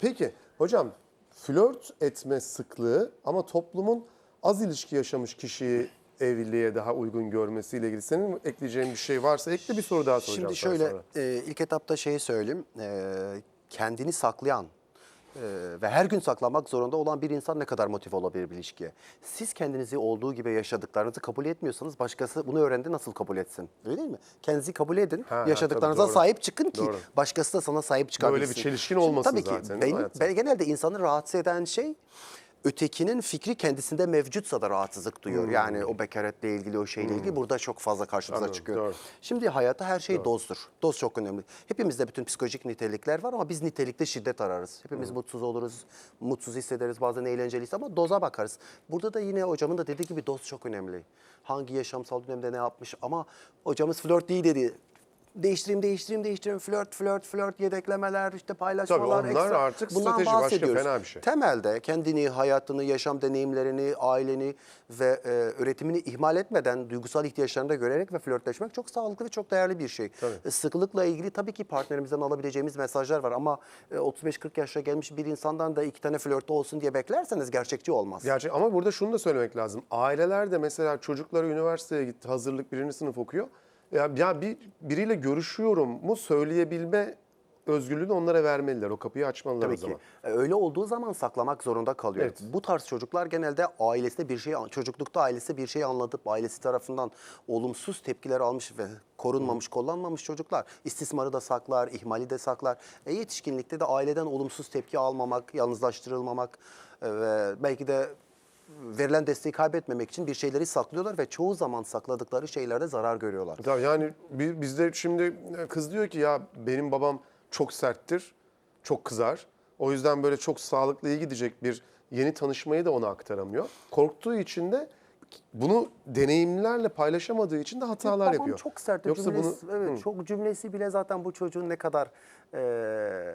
Peki hocam flört etme sıklığı ama toplumun az ilişki yaşamış kişiyi evliliğe daha uygun görmesiyle ilgili senin ekleyeceğin bir şey varsa ekle bir soru daha soracağım. Şimdi şöyle sonra. e, ilk etapta şeyi söyleyeyim. E, kendini saklayan e, ve her gün saklamak zorunda olan bir insan ne kadar motive olabilir bir ilişkiye? Siz kendinizi olduğu gibi yaşadıklarınızı kabul etmiyorsanız başkası bunu öğrendi nasıl kabul etsin? Öyle değil mi? Kendinizi kabul edin. Ha, yaşadıklarınıza tabii, doğru. sahip çıkın ki Doğru. başkası da sana sahip çıkabilsin. Böyle bir çelişkin Şimdi olmasın tabii ki zaten, mi benim- hayatta? ben genelde insanı rahatsız eden şey ötekinin fikri kendisinde mevcutsa da rahatsızlık duyuyor. Hmm. Yani o bekaretle ilgili, o şeyle ilgili burada çok fazla karşımıza Anladım, çıkıyor. doğru. Şimdi hayatta her şey dozdur. Doz çok önemli. Hepimizde bütün psikolojik nitelikler var ama biz nitelikte şiddet ararız. Hepimiz mutsuz oluruz, mutsuz hissederiz, bazen eğlenceliyiz ama doza bakarız. Burada da yine hocamın da dediği gibi doz çok önemli. Hangi yaşamsal dönemde ne yapmış ama hocamız flört değil dedi. Değiştireyim, değiştireyim, değiştireyim. Flört, flört, flört, yedeklemeler, işte paylaşmalar. Tabii onlar ekstra. artık Bundan strateji, başka bahsediyoruz. fena bir şey. Temelde kendini, hayatını, yaşam deneyimlerini, aileni ve e, üretimini ihmal etmeden duygusal ihtiyaçlarını da görerek ve flörtleşmek çok sağlıklı ve çok değerli bir şey. E, Sıkılıkla ilgili tabii ki partnerimizden alabileceğimiz mesajlar var ama e, 35-40 yaşa gelmiş bir insandan da iki tane flörtü olsun diye beklerseniz gerçekçi olmaz. Gerçek ama burada şunu da söylemek lazım. Aileler de mesela çocukları üniversiteye gitti, hazırlık birinci sınıf okuyor. Ya, ya bir biriyle görüşüyorum mu söyleyebilme özgürlüğünü onlara vermeliler. O kapıyı açmalılar Tabii o zaman. ki. E, Öyle olduğu zaman saklamak zorunda kalıyor. Evet. Bu tarz çocuklar genelde ailesinde bir şey, çocuklukta ailesi bir şey anlatıp ailesi tarafından olumsuz tepkiler almış ve korunmamış, kollanmamış çocuklar. İstismarı da saklar, ihmali de saklar. E, yetişkinlikte de aileden olumsuz tepki almamak, yalnızlaştırılmamak e, ve belki de verilen desteği kaybetmemek için bir şeyleri saklıyorlar ve çoğu zaman sakladıkları şeylerde zarar görüyorlar. Tabii yani bi- bizde şimdi kız diyor ki ya benim babam çok serttir, çok kızar. O yüzden böyle çok sağlıklı iyi gidecek bir yeni tanışmayı da ona aktaramıyor. Korktuğu için de bunu deneyimlerle paylaşamadığı için de hatalar Babam yapıyor. çok sert. Yoksa cümlesi, bunu evet, çok cümlesi bile zaten bu çocuğun ne kadar e,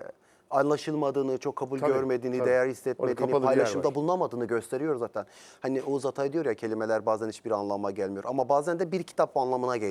anlaşılmadığını, çok kabul Tabii, görmediğini, tabii. değer hissetmediğini, paylaşımda bulunamadığını gösteriyor zaten. Hani Oğuz Atay diyor ya kelimeler bazen hiçbir anlama gelmiyor ama bazen de bir kitap anlamına geliyor.